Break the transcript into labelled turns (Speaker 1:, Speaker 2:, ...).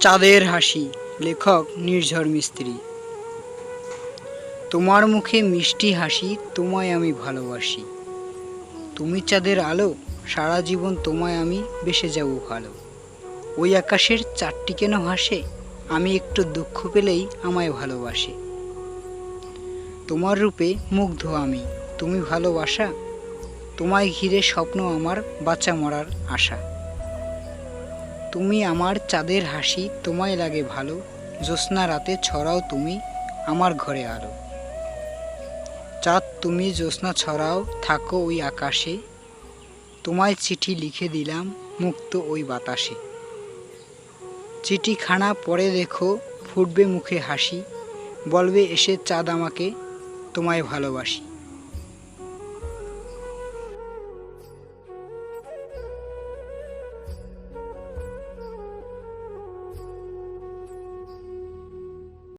Speaker 1: চাঁদের হাসি, লেখক নির্ঝর মিস্ত্রি। তোমার মুখে মিষ্টি হাসি, তোমায় আমি ভালোবাসি। তুমি চাঁদের আলো, সারা জীবন তোমায় আমি বেসে যাব ভালো। ওই আকাশের চারটি কেন হাসে আমি একটু দুঃখ পেলেই আমায় ভালোবাসে। তোমার রূপে মুগ্ধ আমি, তুমি ভালোবাসা। তোমায় ঘিরে স্বপ্ন আমার বাচ্চা মরার আশা। তুমি আমার চাঁদের হাসি তোমায় লাগে ভালো। জ্যোৎস্না রাতে ছড়াও তুমি আমার ঘরে আলো। চাঁদ তুমি জ্যোৎস্না ছড়াও, থাকো ওই আকাশে। তোমায় চিঠি লিখে দিলাম মুক্ত ওই বাতাসে। চিঠিখানা পরে দেখো ফুটবে মুখে হাসি। বলবে এসে চাঁদ আমাকে তোমায় ভালোবাসি।